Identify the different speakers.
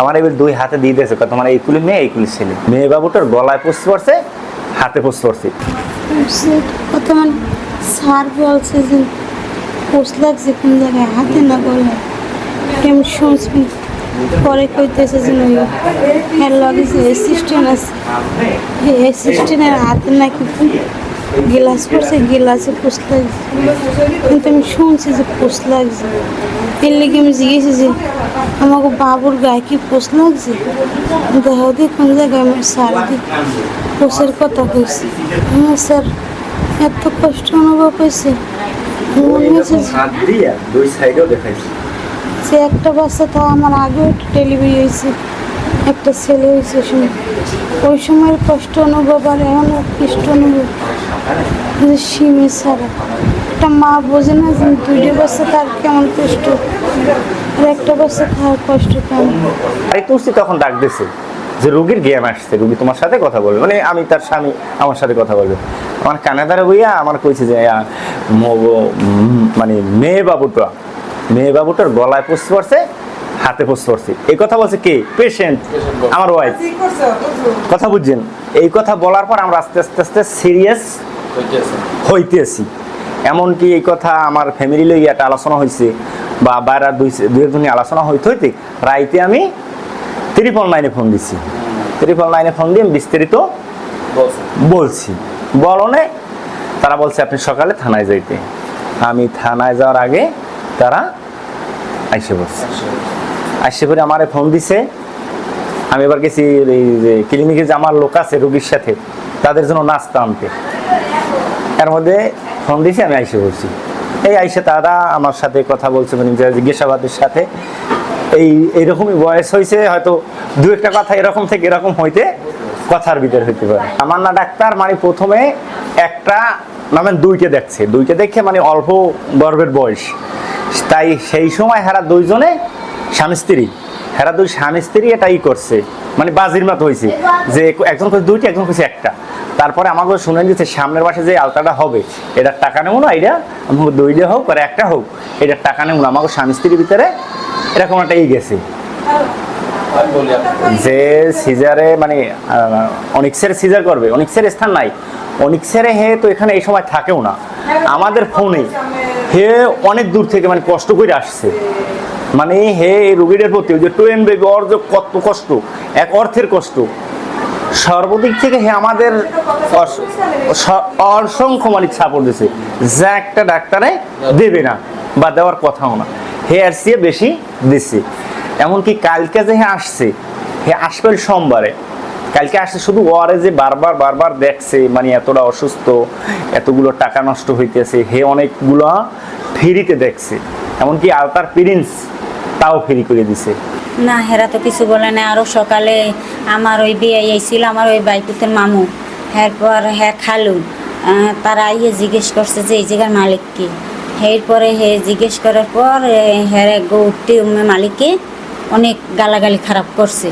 Speaker 1: আমার এবার দুই হাতে দিয়ে দিয়েছে। কত মানে এইগুলি মেয়ে এইগুলি ছেলে। মেয়ে বাবুটার গলায় পুষতে পারছে হাতে পুষতে পারছে
Speaker 2: সে কত মানে স্যার বলছে যে পোস্ট লাগছে কোন জায়গায়? হাতে না বলে কেমন শুনছি। পরে কইতেছে যে, ওই হ্যাঁ লগে যে অ্যাসিস্ট্যান্ট আছে, এই অ্যাসিস্ট্যান্টের হাতে নাকি গিলাস করছে গিলাসে পোস্ট লাগছে। কিন্তু আমি শুনছি যে পোস্ট লাগছে। এর লেগে আমি জিজ্ঞেসি যে আমাকে বাবুর গায়ে কি পোস্ট লাগছে? দেহ দিয়ে কোন জায়গায় আমার স্যার দিয়ে পোষের কথা কইছে। হ্যাঁ স্যার এত কষ্ট অনুভব হয়েছে মনে যে একটা বাচ্চা তা আমার আগেও একটা ডেলিভারি হয়েছে একটা ছেলে হয়েছে সময়। ওই সময়ের কষ্ট অনুভব আর এখন কষ্ট অনুভব। সিমে ছাড়া একটা মা বোঝে না যে দুইটা বাচ্চা তার কেমন কষ্ট আর একটা বাচ্চা খাওয়ার কষ্ট কেমন।
Speaker 1: আরে তুলসী তখন ডাক দিছে যে রুগীর জ্ঞান আসছে রুগী তোমার সাথে কথা বলবে। মানে আমি তার স্বামী আমার সাথে কথা বলবে। আমার কানাদারে বইয়া আমার কইছে যে মানে মেয়ে বাবুটা মেয়ে বাবুটার গলায় পুষতে পারছে হাতে পুষতে পারছে এই কথা বলছে কে? পেশেন্ট আমার ওয়াইফ কথা বুঝছেন? এই কথা বলার পর আমরা আস্তে আস্তে আস্তে সিরিয়াস হইতেছি। এমনকি এই কথা আমার ফ্যামিলি লইয়া একটা আলোচনা হয়েছে বা বাইরা দুই দুই একজনই আলোচনা হইতে হইতে রাইতে আমি ত্রিপল নাইনে ফোন দিছি। ত্রিপল নাইনে ফোন দিয়ে বিস্তারিত বলছি। বলনে তারা বলছে আপনি সকালে থানায় যাইতে। আমি থানায় যাওয়ার আগে তারা আইসে বলছে আইসে পরে আমারে ফোন দিছে। আমি এবার গেছি এই যে ক্লিনিকে যে আমার লোক আছে রোগীর সাথে তাদের জন্য নাস্তা আনতে। এর মধ্যে ফোন দিয়েছি, আমি আইসে বলছি এই আইসে তারা আমার সাথে কথা বলছে মানে জিজ্ঞাসাবাদের সাথে। এই, এইরকমই বয়স হয়েছে হয়তো দু একটা কথা এরকম থেকে এরকম হইতে কথার ভিতর হইতে পারে। আমার না ডাক্তার মানে প্রথমে একটা নামেন দুইটা দেখছে। দুইটা দেখে মানে অল্প গর্ভের বয়স। তাই সেই সময় হেরা দুইজনে স্বামী স্ত্রী। হেরা দুই স্বামী স্ত্রী এটাই করছে। মানে বাজির মতো হয়েছে যে একজন কইছে দুইটা, একজন কইছে একটা। তারপরে আমাকে শুনে দিচ্ছে সামনের মাসে যে আলতাটা হবে এটার টাকা নেব না, এটা দুইটা হোক আর একটা হোক এটার টাকা নেব না। আমাকে স্বামী স্ত্রীর ভিতরে এরকম একটা ই গেছে। যে সিজারে মানে অনিক্সের সিজার করবে, অনিক্সের স্থান নাই। অনিক্সেরে হে তো এখানে এই সময় থাকেও না। আমাদের ফোনে হে অনেক দূর থেকে মানে কষ্ট করে আসছে। মানে হে রুগীদের প্রতি ওই যে টুয়েন বেবি ওর যে কত কষ্ট, এক অর্থের কষ্ট। সর্বদিক থেকে হে আমাদের অসংখ্য মানে সাপোর্ট দিছে। যা একটা ডাক্তারে দেবে না বা দেওয়ার কথাও না। হে আর সে বেশি দিচ্ছে এমনকি কালকে যে হে আসছে, হে আসবে সোমবারে, কালকে আসছে শুধু ওয়ারে যে বারবার বারবার দেখছে মানে এতটা অসুস্থ, এতগুলো টাকা নষ্ট হইতেছে, হে অনেকগুলো ফ্রিতে দেখছে। এমনকি আলতার প্রিন্স তাও ফ্রি করে দিছে।
Speaker 3: না, হেরা তো কিছু বলে না আরও সকালে আমার ওই বিয়ে আইছিল আমার ওই বাইকুতের মামু। এরপর হ্যাঁ খালু তারা আইয়ে জিজ্ঞেস করছে যে, এই জায়গার মালিক কি? এরপরে হে জিজ্ঞেস করার পর হ্যাঁ গৌরটি মালিককে অনেক গালাগালি খারাপ করছে।